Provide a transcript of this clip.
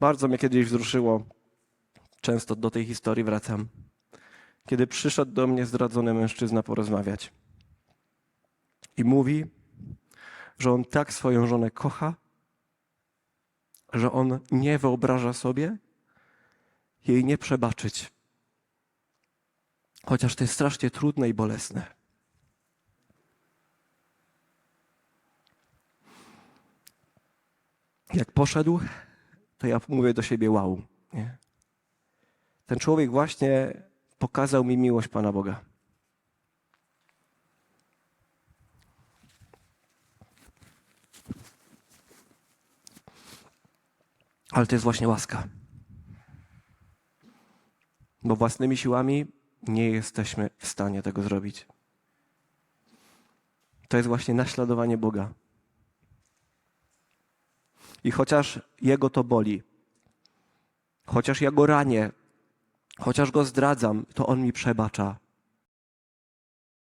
Bardzo mnie kiedyś wzruszyło. Często do tej historii wracam. Kiedy przyszedł do mnie zdradzony mężczyzna porozmawiać. I mówi, że on tak swoją żonę kocha, że on nie wyobraża sobie jej nie przebaczyć. Chociaż to jest strasznie trudne i bolesne. Jak poszedł, to ja mówię do siebie wow. Nie? Ten człowiek właśnie pokazał mi miłość Pana Boga. Ale to jest właśnie łaska. Bo własnymi siłami nie jesteśmy w stanie tego zrobić. To jest właśnie naśladowanie Boga. I chociaż Jego to boli, chociaż ja go ranię, chociaż go zdradzam, to On mi przebacza.